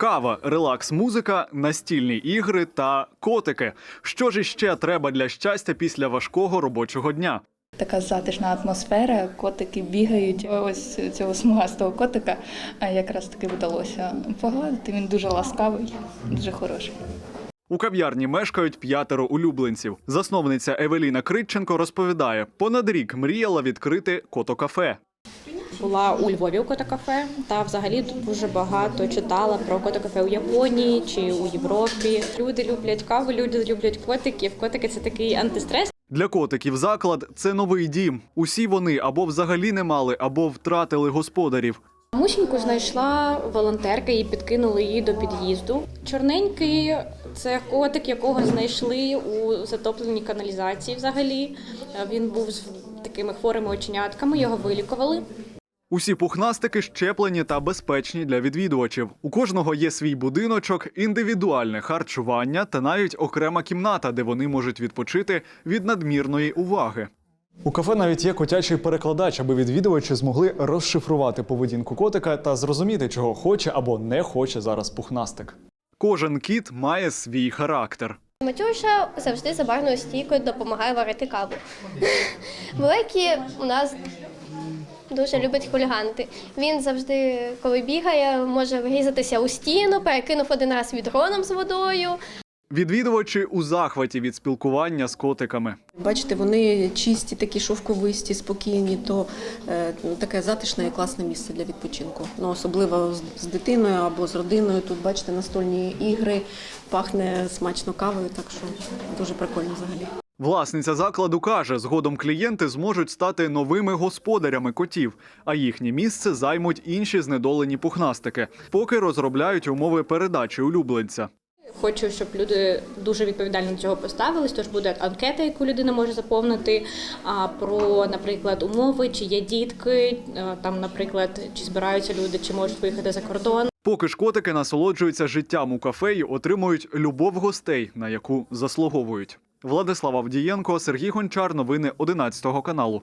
Кава, релакс-музика, настільні ігри та котики. Що ж іще треба для щастя після важкого робочого дня? Така затишна атмосфера, котики бігають. Ось цього смугастого котика а якраз таки вдалося погладити. Він дуже ласкавий, дуже хороший. У кав'ярні мешкають п'ятеро улюбленців. Засновниця Евеліна Критченко розповідає, понад рік мріяла відкрити котокафе. Була у Львові у котокафе, та взагалі дуже багато читала про котокафе у Японії чи у Європі. Люди люблять каву, люди люблять котиків. Котики це такий антистрес. Для котиків заклад це новий дім. Усі вони або взагалі не мали, або втратили господарів. Мусіньку знайшла волонтерка і підкинули її до під'їзду. Чорненький це котик, якого знайшли у затопленій каналізації. Взагалі він був з такими хворими оченятками. Його вилікували. Усі пухнастики щеплені та безпечні для відвідувачів. У кожного є свій будиночок, індивідуальне харчування та навіть окрема кімната, де вони можуть відпочити від надмірної уваги. У кафе навіть є котячий перекладач, аби відвідувачі змогли розшифрувати поведінку котика та зрозуміти, чого хоче або не хоче зараз пухнастик. Кожен кіт має свій характер. Матюша завжди за барною стійкою допомагає варити каву. Великий у нас дуже любить хуліганти. Він завжди, коли бігає, може врізатися у стіну, перекинув один раз відроном з водою. Відвідувачі у захваті від спілкування з котиками. Бачите, вони чисті, такі шовковисті, спокійні, то е, таке затишне і класне місце для відпочинку. Ну, особливо з, з дитиною або з родиною. Тут бачите настольні ігри, пахне смачно кавою, так що дуже прикольно взагалі. Власниця закладу каже, згодом клієнти зможуть стати новими господарями котів, а їхнє місце займуть інші знедолені пухнастики, поки розробляють умови передачі улюбленця. Хочу, щоб люди дуже відповідально до цього поставились. Тож буде анкета, яку людина може заповнити. А про, наприклад, умови, чи є дітки, там, наприклад, чи збираються люди, чи можуть виїхати за кордон. Поки ж котики насолоджуються життям у кафе і отримують любов гостей, на яку заслуговують. Владислав Авдієнко, Сергій Гончар. Новини 11 каналу.